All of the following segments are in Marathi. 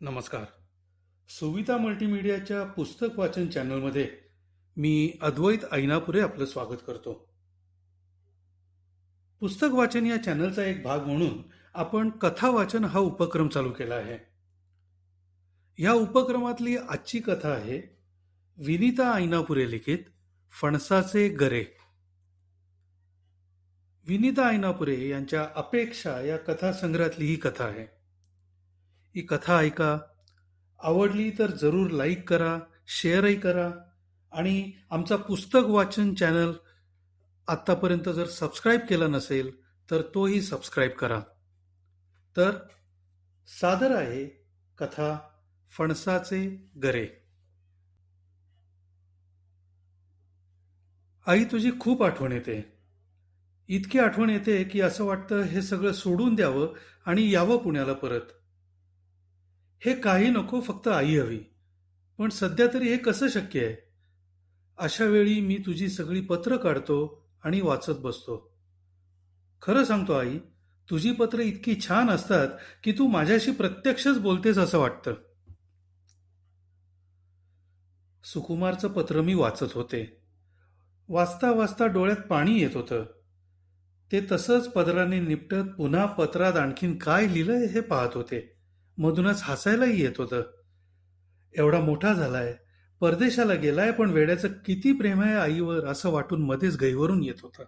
नमस्कार. सुविधा मल्टीमीडियाच्या पुस्तक वाचन चॅनलमध्ये मी अद्वैत ऐनापुरे आपलं स्वागत करतो. पुस्तक वाचन या चॅनलचा एक भाग म्हणून आपण कथा वाचन हा उपक्रम चालू केला आहे. या उपक्रमातली आजची कथा आहे विनिता ऐनापुरे लिखित फणसाचे गरे. विनिता ऐनापुरे यांच्या अपेक्षा या कथासंग्रहातली ही कथा आहे. ही कथा ऐका. आवडली तर जरूर लाईक करा शेअरही करा आणि आमचा पुस्तक वाचन चॅनल आत्तापर्यंत जर सबस्क्राईब केला नसेल तर तोही सबस्क्राईब करा. तर सादर आहे कथा फणसाचे गरे. आई तुझी खूप आठवण येते. इतकी आठवण येते की असं वाटतं हे सगळं सोडून द्यावं आणि यावं पुण्याला परत. हे काही नको फक्त आई हवी. पण सध्या तरी हे कसं शक्य आहे? अशा वेळी मी तुझी सगळी पत्र काढतो आणि वाचत बसतो. खरं सांगतो आई तुझी पत्र इतकी छान असतात की तू माझ्याशी प्रत्यक्षच बोलतेस असं वाटतं. सुकुमारचं पत्र मी वाचत होते. वाचता वाचता डोळ्यात पाणी येत होतं. ते तसंच पदराने निपटत पुन्हा पत्रात आणखीन काय लिहिलंय हे पाहत होते. मधूनच हसायलाही येत होतं. एवढा मोठा झालाय परदेशाला गेलाय पण वेड्याचं किती प्रेम आहे आईवर असं वाटून मध्येच गैवरून येत होतं.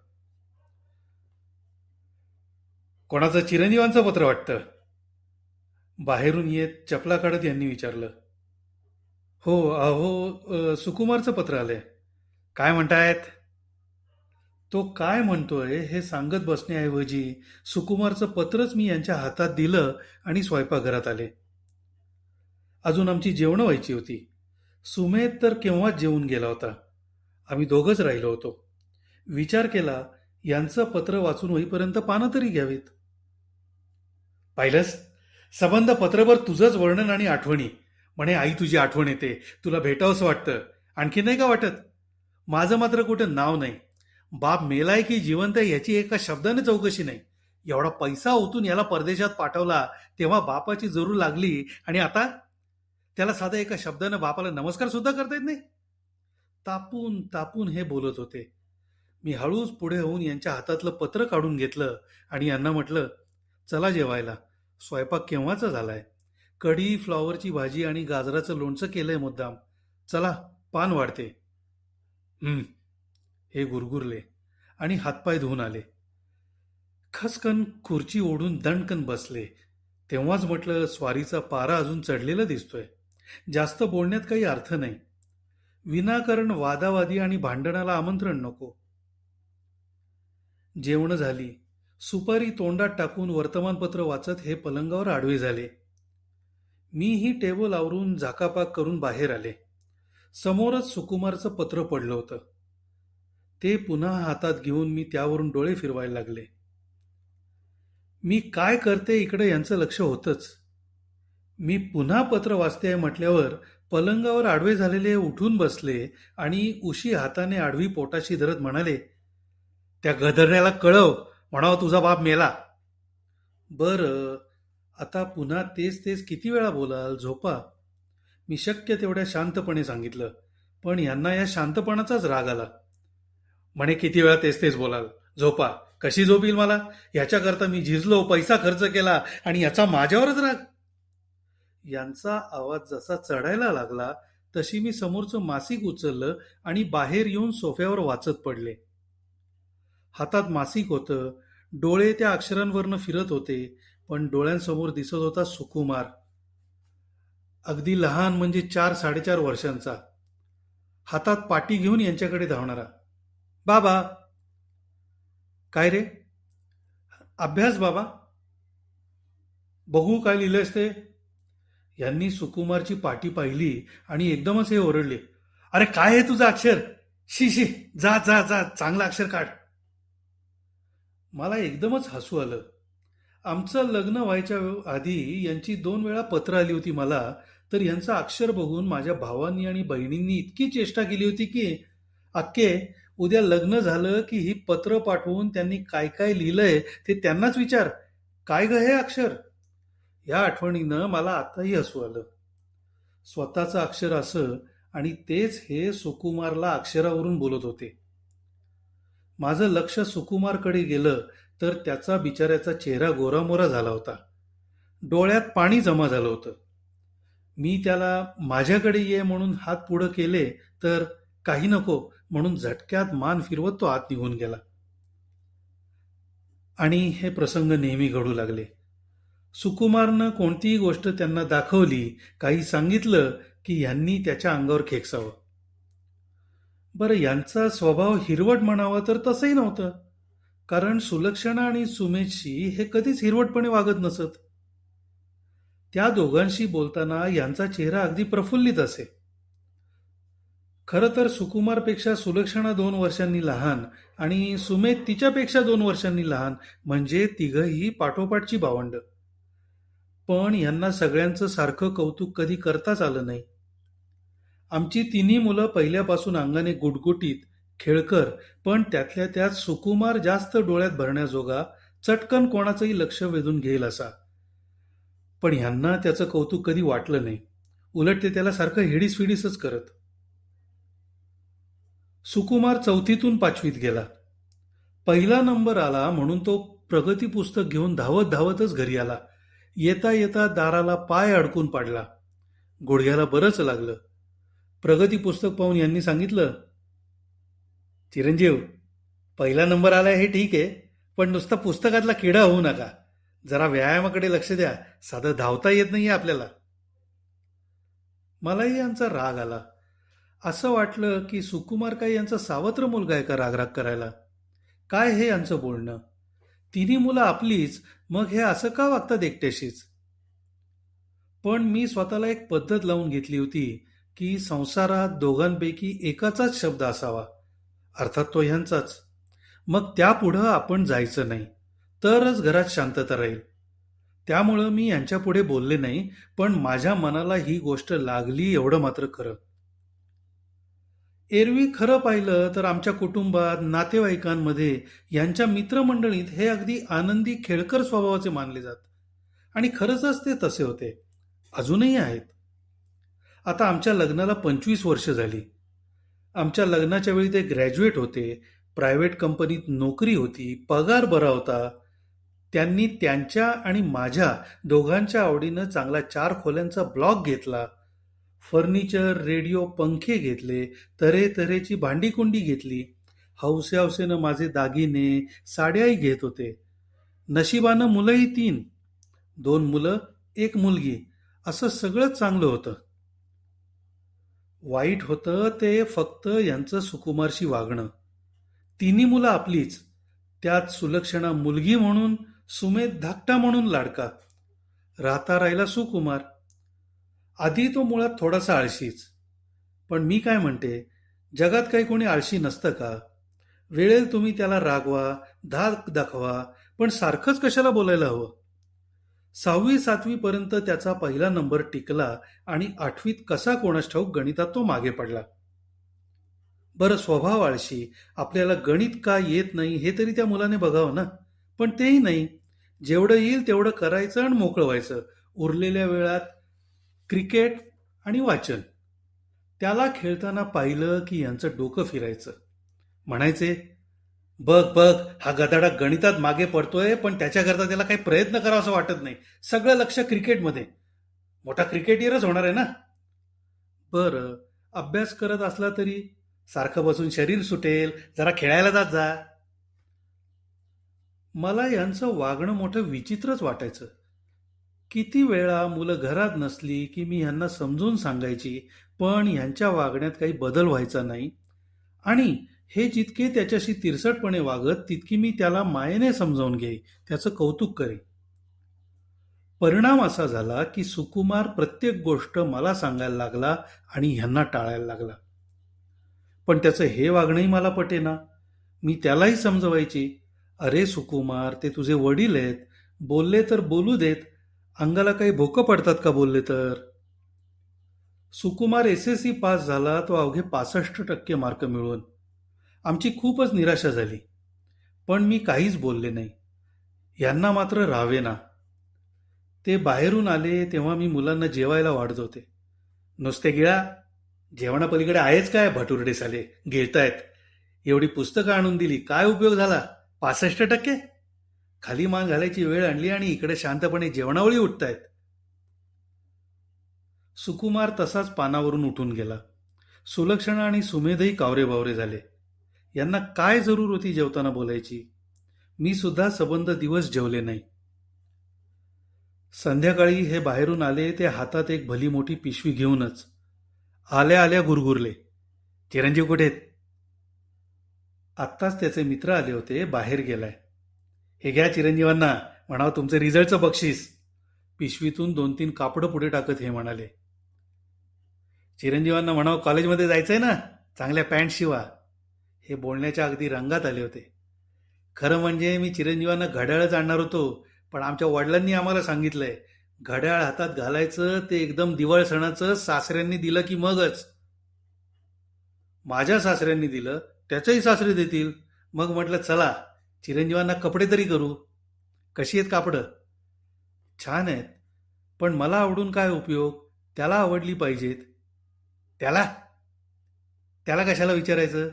कोणाचं चिरंजीवांचं पत्र वाटतं? बाहेरून येत चपला काढत यांनी विचारलं. हो अहो सुकुमारचं पत्र आलंय. काय म्हणतायत? तो काय म्हणतोय हे सांगत बसण्याऐवजी सुकुमारचं पत्रच मी यांच्या हातात दिलं आणि स्वयंपाकघरात आले. अजून आमची जेवणं व्हायची होती. सुमेध तर केव्हाच जेवून गेला होता. आम्ही दोघंच राहिलो होतो. विचार केला यांचं पत्र वाचून होईपर्यंत पानं तरी घ्यावीत. पाहिलंस? संबंध पत्रभर तुझंच वर्णन आणि आठवणी. म्हणे आई तुझी आठवण येते. तुला भेटावंसं वाटतं. आणखी नाही का वाटत? माझं मात्र कुठं नाव नाही. बाप मेलाय की जिवंत आहे याची एका शब्दाने चौकशी नाही. एवढा पैसा ओतून याला परदेशात पाठवला तेव्हा बापाची जरूर लागली आणि आता त्याला साधा एका शब्दानं बापाला नमस्कार सुद्धा करता येत नाही. तापून तापून हे बोलत होते. मी हळूच पुढे होऊन यांच्या हातातलं पत्र काढून घेतलं आणि यांना म्हटलं चला जेवायला. स्वयंपाक केव्हाचा झालाय? कढी फ्लॉवरची भाजी आणि गाजराचं लोणचं केलंय मुद्दाम. चला पान वाढते. हे गुरगुरले आणि हातपाय धुवून आले. खसकन खुर्ची ओढून दणकन बसले. तेव्हाच म्हटलं स्वारीचा पारा अजून चढलेला दिसतोय. जास्त बोलण्यात काही अर्थ नाही. विनाकारण वादावादी आणि भांडणाला आमंत्रण नको. जेवण झाली. सुपारी तोंडात टाकून वर्तमानपत्र वाचत हे पलंगावर आडवे झाले. मीही टेबल आवरून झाकापाक करून बाहेर आले. समोरच सुकुमारचं पत्र पडलं होतं. ते पुन्हा हातात घेऊन मी त्यावरून डोळे फिरवायला लागले. मी काय करते इकडे यांचं लक्ष होतंच. मी पुन्हा पत्र वाचते म्हटल्यावर पलंगावर आडवे झालेले उठून बसले आणि उशी हाताने आडवी पोटाशी धरत म्हणाले त्या गधरण्याला कळव म्हणावं तुझा बाप मेला. बर आता पुन्हा तेच तेच किती वेळा बोलाल झोपा. मी शक्य तेवढ्या शांतपणे सांगितलं पण यांना या शांतपणाचाच राग आला. म्हणे किती वेळा तेच तेच बोलाल? झोपा. कशी झोप येईल मला? याच्याकरता मी झिजलो पैसा खर्च केला आणि याचा माझ्यावरच राग. यांचा आवाज जसा चढायला लागला तशी मी समोरचं मासिक उचललं आणि बाहेर येऊन सोफ्यावर वाचत पडले. हातात मासिक होतं. डोळे त्या अक्षरांवरनं फिरत होते पण डोळ्यांसमोर दिसत होता सुकुमार. अगदी लहान म्हणजे चार साडेचार वर्षांचा. हातात पाटी घेऊन यांच्याकडे धावणारा. बाबा. काय रे? अभ्यास बाबा. बघू काय लिहिलंयस ते. यांनी सुकुमारची पाटी पाहिली आणि एकदमच हे ओरडले. अरे काय आहे तुझं अक्षर? शी शी. जा जा जा. चांगलं अक्षर काढ. मला एकदमच हसू आलं. आमचं लग्न व्हायच्या आधी यांची दोन वेळा पत्र आली होती मला. तर यांचं अक्षर बघून माझ्या भावांनी आणि बहिणींनी इतकी चेष्टा केली होती की अक्के उद्या लग्न झालं की ही पत्र पाठवून त्यांनी काय काय लिहिलंय ते त्यांनाच विचार. काय ग हे अक्षर? या आठवणीनं मला आताही हसू आलं. स्वतःचं अक्षर असं आणि तेच हे सुकुमारला अक्षरावरून बोलत होते. माझं लक्ष सुकुमारकडे गेलं तर त्याचा बिचाऱ्याचा चेहरा गोरामोरा झाला होता. डोळ्यात पाणी जमा झालं होतं. मी त्याला माझ्याकडे ये म्हणून हात पुढं केले तर काही नको म्हणून झटक्यात मान फिरवत तो आत निघून गेला. आणि हे प्रसंग नेहमी घडू लागले. सुकुमारनं कोणतीही गोष्ट त्यांना दाखवली काही सांगितलं की यांनी त्याच्या अंगावर खेकसावं. बरं यांचा स्वभाव हिरवट म्हणावा तर तसंही नव्हतं. कारण सुलक्षणा आणि सुमेशशी हे कधीच हिरवटपणे वागत नसत. त्या दोघांशी बोलताना यांचा चेहरा अगदी प्रफुल्लित असे. खरं तर सुकुमारपेक्षा सुलक्षणा दोन वर्षांनी लहान आणि सुमेध तिच्यापेक्षा दोन वर्षांनी लहान म्हणजे तिघही पाठोपाठची भावंड पण यांना सगळ्यांचं सारखं कौतुक कधी करताच आलं नाही. आमची तिन्ही मुलं पहिल्यापासून अंगाने गुटगुटीत खेळकर पण त्यातल्या त्यात सुकुमार जास्त डोळ्यात भरण्याजोगा चटकन कोणाचंही लक्ष वेधून घेईल असा. पण ह्यांना त्याचं कौतुक कधी वाटलं नाही. उलट ते त्याला सारखं हिडीस फिडीसच करत. सुकुमार चौथीतून पाचवीत गेला. पहिला नंबर आला म्हणून तो प्रगती पुस्तक घेऊन धावत धावतच घरी आला. येता येता दाराला पाय अडकून पाडला. गुडघ्याला बरंच लागलं. प्रगती पुस्तक पाहून यांनी सांगितलं चिरंजीव पहिला नंबर आलाय हे ठीक आहे पण नुसता पुस्तकातला किडा होऊ नका. जरा व्यायामाकडे लक्ष द्या. साधं धावता येत नाही आपल्याला. मलाही यांचा राग आला. असं वाटलं की सुकुमार काय यांचा सावत्र मुलगा आहे का रागराग करायला? काय हे यांचं बोलणं? तिन्ही मुलं आपलीच मग हे असं का वागतात एकट्याशीच? पण मी स्वतःला एक पद्धत लावून घेतली होती की संसारात दोघांपैकी एकाचाच शब्द असावा. अर्थात तो ह्यांचाच. मग त्यापुढं आपण जायचं नाही. तरच घरात शांतता राहील. त्यामुळं मी यांच्यापुढे बोलले नाही पण माझ्या मनाला ही गोष्ट लागली एवढं मात्र खरं. एरवी खरं पाहिलं तर आमच्या कुटुंबात नातेवाईकांमध्ये यांच्या मित्रमंडळीत हे अगदी आनंदी खेळकर स्वभावाचे मानले जात. आणि खरंच ते तसे होते. अजूनही आहेत. आता आमच्या लग्नाला पंचवीस वर्ष झाली. आमच्या लग्नाच्या वेळी ते ग्रॅज्युएट होते प्रायव्हेट कंपनीत नोकरी होती पगार बरा होता. त्यांनी त्यांच्या आणि माझ्या दोघांच्या आवडीनं चांगला चार खोल्यांचा ब्लॉक घेतला. फर्निचर रेडिओ पंखे घेतले तऱ्हे तऱ्हेची भांडीकुंडी घेतली. हौसे हौसेनं माझे दागिने साड्याही घेत होते. नशिबानं मुलंही तीन. दोन मुलं एक मुलगी. असं सगळं चांगलं होतं. वाईट होतं ते फक्त यांचं सुकुमारशी वागणं. तिन्ही मुलं आपलीच. त्यात सुलक्षणा मुलगी म्हणून सुमेध धाकटा म्हणून लाडका. राहता राहिला सुकुमार. आधी तो मुळात थोडासा आळशीच. पण मी काय म्हणते जगात काही कोणी आळशी नसतं का? वेळेल तुम्ही त्याला रागवा धाक दाखवा पण सारखंच कशाला बोलायला हवं? सहावी सातवी पर्यंत त्याचा पहिला नंबर टिकला आणि आठवीत कसा कोणास ठाऊक गणितात तो मागे पडला. बरं स्वभाव आळशी. आपल्याला गणित का येत नाही हे तरी त्या मुलाने बघावं ना? पण तेही नाही. जेवढं येईल तेवढं करायचं आणि मोकळं व्हायचं. उरलेल्या वेळात क्रिकेट आणि वाचन. त्याला खेळताना पाहिलं की यांचं डोकं फिरायचं. म्हणायचे बघ बघ हा गदाडा गणितात मागे पडतोय पण त्याच्याकरता त्याला काही प्रयत्न करावा असं वाटत नाही. सगळं लक्ष क्रिकेटमध्ये. मोठा क्रिकेटियरच होणार आहे ना? बरं अभ्यास करत असला तरी सारखं बसून शरीर सुटेल जरा खेळायला जात जा. मला यांचं वागणं मोठं विचित्रच वाटायचं. किती वेळा मुलं घरात नसली की मी यांना समजून सांगायची पण यांच्या वागण्यात काही बदल व्हायचा नाही. आणि हे जितके त्याच्याशी तिरसटपणे वागत तितकी मी त्याला मायेने समजावून घेई त्याचं कौतुक करे परिणाम असा झाला की सुकुमार प्रत्येक गोष्ट मला सांगायला लागला आणि ह्यांना टाळायला लागला. पण त्याचं हे वागणंही मला पटेना. मी त्यालाही समजवायची. अरे सुकुमार ते तुझे वडील आहेत. बोलले तर बोलू देत अंगाला काही भोकं पडतात का बोलले तर? Sukumar S S C pass झाला तो अवघे पासष्ट टक्के मार्क मिळवून. आमची खूपच निराशा झाली. पण मी काहीच बोलले नाही. यांना मात्र राहावे ना ते बाहेरून आले तेव्हा मी मुलांना जेवायला वाढत होते. नुसते गिळा. जेवणापलीकडे आहेच काय? भटुरडे साले गिळतायत. एवढी पुस्तकं आणून दिली. काय उपयोग झाला? पासष्ट टक्के? खाली मान घालायची वेळ आणली आणि इकडे शांतपणे जेवणावळी उठतायत. सुकुमार तसाच पानावरून उठून गेला. सुलक्षणा आणि सुमेधही कावरे बावरे झाले. यांना काय जरूर होती जेवताना बोलायची? मी सुद्धा सबंध दिवस जेवले नाही. संध्याकाळी हे बाहेरून आले ते हातात एक भली मोठी पिशवी घेऊनच आल्या आल्या गुरगुरले. चिरंजीव कुठेत आत्ताच त्याचे मित्र आले होते बाहेर गेलाय. हे घ्या चिरंजीवांना म्हणावं तुमचे रिझल्टचं बक्षीस. पिशवीतून दोन तीन कापडं पुढे टाकत हे म्हणाले. चिरंजीवांना म्हणावं कॉलेजमध्ये जायचंय ना चांगल्या पॅन्ट शिवा. हे बोलण्याच्या अगदी रंगात आले होते. खरं म्हणजे मी चिरंजीवांना घड्याळच आणणार होतो पण आमच्या वडिलांनी आम्हाला सांगितलंय घड्याळ हातात घालायचं ते एकदम दिवाळ सणाचं सासऱ्यांनी दिलं की मगच. माझ्या सासऱ्यांनी दिलं त्याचंही सासरे देतील. मग म्हटलं चला चिरंजीवांना कपडे तरी करू. कशी आहेत कापडं? छान आहेत. पण मला आवडून काय उपयोग? त्याला आवडली पाहिजेत. त्याला? त्याला कशाला विचारायचं?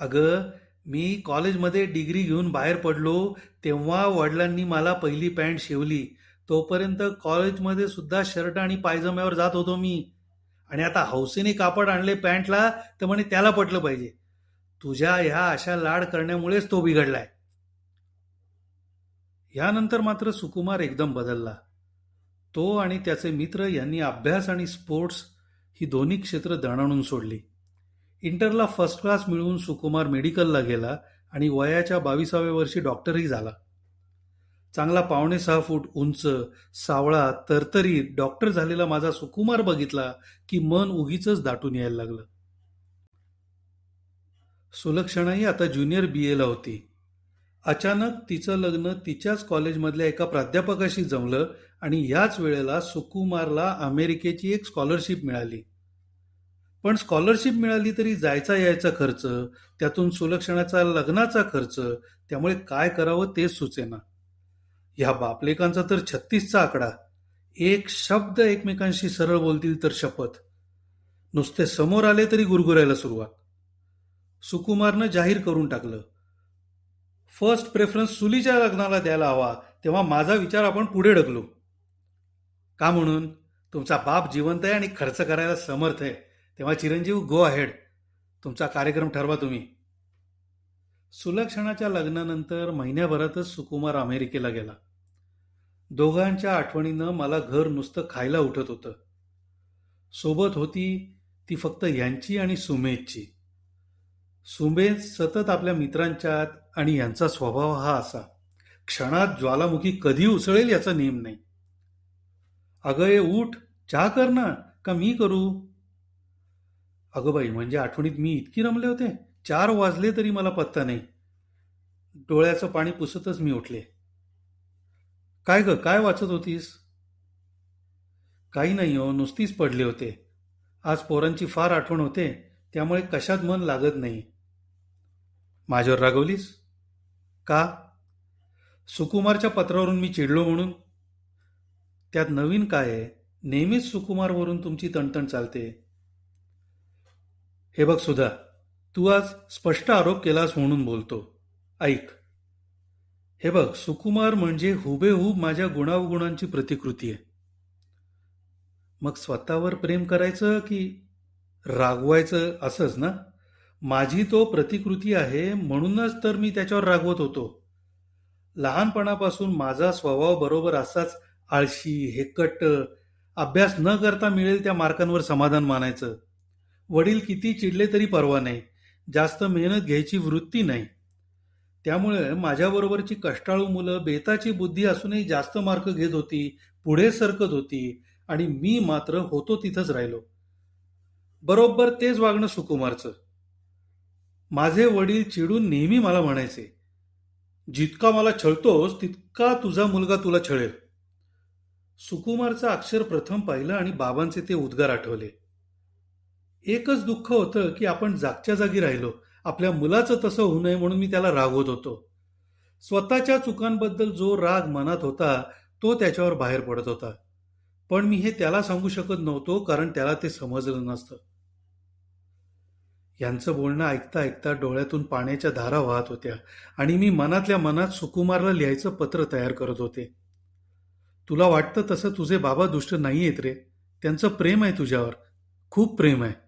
अगं मी कॉलेजमध्ये डिग्री घेऊन बाहेर पडलो तेव्हा वडिलांनी मला पहिली पॅन्ट शिवली. तोपर्यंत कॉलेजमध्ये सुद्धा शर्ट आणि पायजम्यावर जात होतो मी. आणि आता हौसेने कापड आणले पॅन्टला तर म्हणे त्याला पटलं पाहिजे. तुझ्या ह्या अशा लाड करण्यामुळेच तो बिघडलाय. यानंतर मात्र सुकुमार एकदम बदलला. तो आणि त्याचे मित्र यांनी अभ्यास आणि स्पोर्ट्स ही दोन्ही क्षेत्र दणाणून सोडली. इंटरला फर्स्ट क्लास मिळवून सुकुमार मेडिकलला गेला आणि वयाच्या बावीसाव्या वर्षी डॉक्टरही झाला. चांगला पावणे सहा फूट उंच सावळा तरतरी डॉक्टर झालेला माझा सुकुमार बघितला की मन उगीच दाटून यायला लागलं. सुलक्षणाही आता ज्युनियर बी एला होती. अचानक तिचं लग्न तिच्याच कॉलेजमधल्या एका प्राध्यापकाशी जमलं आणि याच वेळेला सुकुमारला अमेरिकेची एक स्कॉलरशिप मिळाली. पण स्कॉलरशिप मिळाली तरी जायचा यायचा खर्च त्यातून सुलक्षणाचा लग्नाचा खर्च त्यामुळे काय करावं तेच सुचेना. ह्या बापलेकांचा तर छत्तीसचा आकडा. एक शब्द एकमेकांशी सरळ बोलतील तर शपथ. नुसते समोर आले तरी गुरगुरायला सुरुवात. सुकुमारनं जाहीर करून टाकलं. फर्स्ट प्रेफरन्स सुलीच्या लग्नाला द्यायला हवा तेव्हा माझा विचार आपण पुढे ढकलू. का म्हणून? तुमचा बाप जिवंत आहे आणि खर्च करायला समर्थ आहे. तेव्हा चिरंजीव गो अहेड तुमचा कार्यक्रम ठरवा तुम्ही. सुलक्षणाच्या लग्नानंतर महिन्याभरातच सुकुमार अमेरिकेला गेला. दोघांच्या आठवणीनं मला घर नुसतं खायला उठत होतं. सोबत होती ती फक्त यांची आणि सुमेधची. सुमेध सतत आपल्या मित्रांच्यात आणि यांचा स्वभाव हा असा क्षणात ज्वालामुखी कधी उसळेल याचा नेम नाही. अगं ये उठ चहा कर ना का मी करू? अगं बाई म्हणजे आठवणीत मी इतकी रमले होते चार वाजले तरी मला पत्ता नाही. डोळ्याचं पाणी पुसतच मी उठले. काय ग काय वाचत होतीस? काही नाही हो नुसतीच पडले होते. आज पोरांची फार आठवण होते त्यामुळे कशात मन लागत नाही. माझ्यावर रागवलीस? का? सुकुमारच्या पत्रावरून मी चिडलो म्हणून? त्यात नवीन काय आहे? नेहमीच सुकुमारवरून तुमची तणतण चालते. हे बघ सुधा तू आज स्पष्ट आरोप केलास म्हणून बोलतो. ऐक. हे बघ सुकुमार म्हणजे हुबेहूब माझ्या गुणावगुणांची प्रतिकृती आहे. मग स्वतःवर प्रेम करायचं की रागवायचं असंच ना? माझी तो प्रतिकृती आहे म्हणूनच तर मी त्याच्यावर रागवत होतो. लहानपणापासून माझा स्वभाव बरोबर असाच आळशी हेकट अभ्यास न करता मिळेल त्या मार्कांवर समाधान मानायचं. वडील किती चिडले तरी परवा नाही जास्त मेहनत घ्यायची वृत्ती नाही. त्यामुळे माझ्याबरोबरची कष्टाळू मुलं बेताची बुद्धी असूनही जास्त मार्क घेत होती पुढे सरकत होती आणि मी मात्र होतो तिथंच राहिलो. बरोबर तेच वागणं सुकुमारचं. माझे वडील चिडून नेहमी मला म्हणायचे जितका मला छळतोस तितका तुझा मुलगा तुला छळेल. सुकुमारचं अक्षर प्रथम पाहिलं आणि बाबांचे ते उद्गार आठवले. एकच दुःख होतं की आपण जागच्या जागी राहिलो. आपल्या मुलाचं तसं होऊ नये म्हणून मी त्याला रागवत होतो. स्वतःच्या चुकांबद्दल जो राग मनात होता तो त्याच्यावर बाहेर पडत होता. पण मी हे त्याला सांगू शकत नव्हतो कारण त्याला ते समजलं नसतं. यांचं बोलणं ऐकता ऐकता डोळ्यातून पाण्याच्या धारा वाहत होत्या आणि मी मनातल्या मनात सुकुमारला लिहायचं पत्र तयार करत होते. तुला वाटतं तसं तुझे बाबा दुष्ट नाही आहेत रे. त्यांचं प्रेम आहे तुझ्यावर. खूप प्रेम आहे.